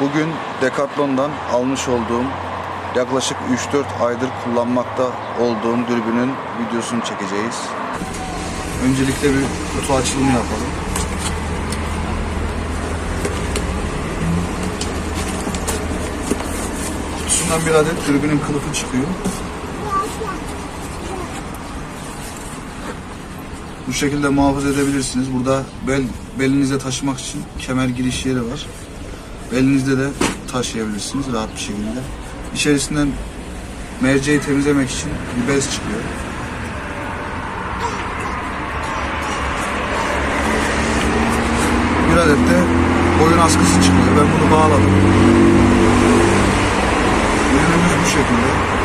Bugün Decathlon'dan almış olduğum yaklaşık 3-4 aydır kullanmakta olduğum dürbünün videosunu çekeceğiz. Öncelikle bir kutu açılımı yapalım. Kutusundan bir adet dürbünün kılıfı çıkıyor. Bu şekilde muhafaza edebilirsiniz. Burada bel belinize taşımak için kemer giriş yeri var. Belinizde de taşıyabilirsiniz rahat bir şekilde. İçerisinden merceği temizlemek için bir bez çıkıyor. Bir adet de boyun askısı çıkıyor. Ben bunu bağladım. Ürünümüz bu şekilde.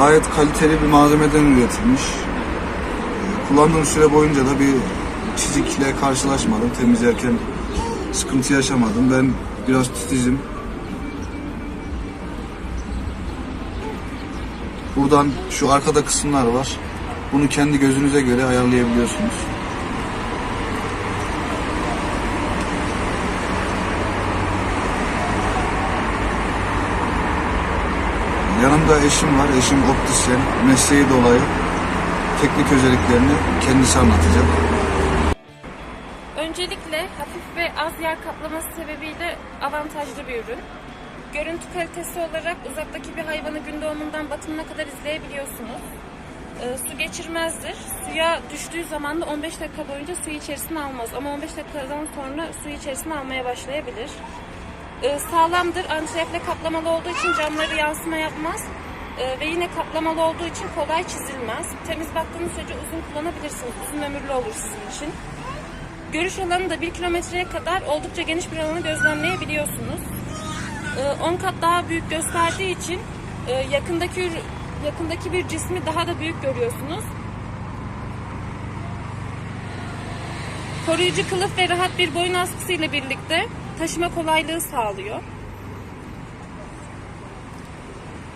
Gayet kaliteli bir malzemeden üretilmiş. Ee, Kullandığım süre boyunca da bir çizikle karşılaşmadım. Temizlerken sıkıntı yaşamadım. Ben biraz titizim. Buradan şu arkada kısımlar var. Bunu kendi gözünüze göre ayarlayabiliyorsunuz. Yanımda eşim var. Eşim optisyen. Mesleği dolayı teknik özelliklerini kendisi anlatacak. Öncelikle hafif ve az yer kaplaması sebebiyle avantajlı bir ürün. Görüntü kalitesi olarak uzaktaki bir hayvanı gün doğumundan batımına kadar izleyebiliyorsunuz. Ee, su geçirmezdir. Suya düştüğü zaman da 15 dakika boyunca suyu içerisine almaz. Ama 15 dakikadan sonra suyu içerisine almaya başlayabilir. Ee, sağlamdır. Antrefle kaplamalı olduğu için camları yansıma yapmaz. Ee, ve yine kaplamalı olduğu için kolay çizilmez. Temiz baktığınız sürece uzun kullanabilirsiniz. Uzun ömürlü olur sizin için. Görüş alanı da 1 kilometreye kadar oldukça geniş bir alanı gözlemleyebiliyorsunuz. Ee, 10 kat daha büyük gösterdiği için e, yakındaki yakındaki bir cismi daha da büyük görüyorsunuz. Koruyucu kılıf ve rahat bir boyun askısı ile birlikte taşıma kolaylığı sağlıyor.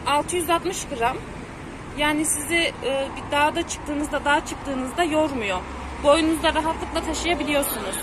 660 gram. Yani sizi e, bir dağda çıktığınızda, dağa çıktığınızda yormuyor. Boynunuzda rahatlıkla taşıyabiliyorsunuz.